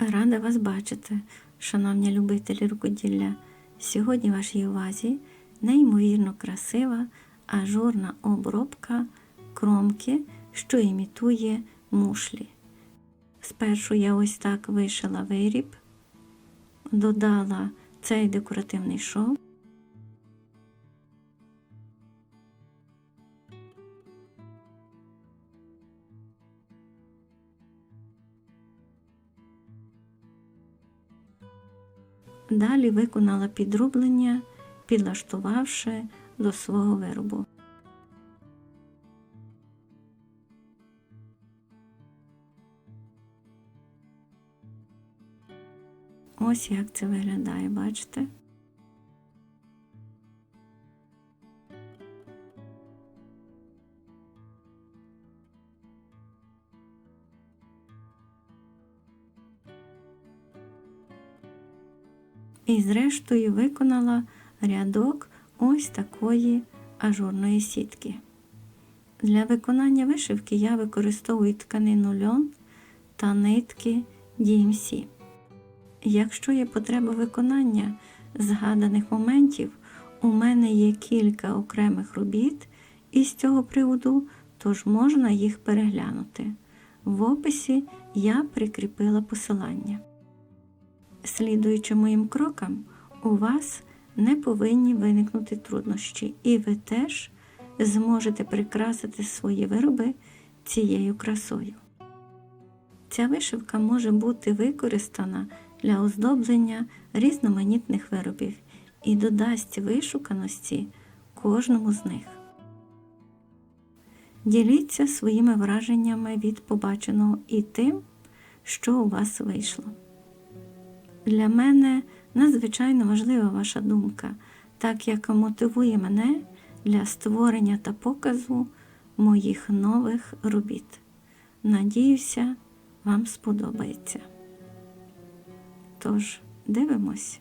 Рада вас бачити, шановні любителі рукоділля. Сьогодні в вашій увазі неймовірно красива ажурна обробка кромки, що імітує мушлі. Спершу я ось так вишила виріб, додала цей декоративний шов. Далі виконала підрублення, підлаштувавши до свого виробу. Ось як це виглядає, бачите? Зрештою виконала рядок ось такої ажурної сітки. Для виконання вишивки я використовую тканину льон та нитки DMC. Якщо є потреба виконання згаданих моментів, у мене є кілька окремих робіт із цього приводу, тож можна їх переглянути. В описі я прикріпила посилання. Слідуючи моїм крокам, у вас не повинні виникнути труднощі, і ви теж зможете прикрасити свої вироби цією красою. Ця вишивка може бути використана для оздоблення різноманітних виробів і додасть вишуканості кожному з них. Діліться своїми враженнями від побаченого і тим, що у вас вийшло. Для мене надзвичайно важлива ваша думка, так як мотивує мене для створення та показу моїх нових робіт. Надіюся, вам сподобається. Тож, дивимось.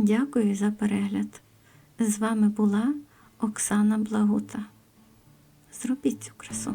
Дякую за перегляд. З вами була Оксана Благута. Зробіть цю красу.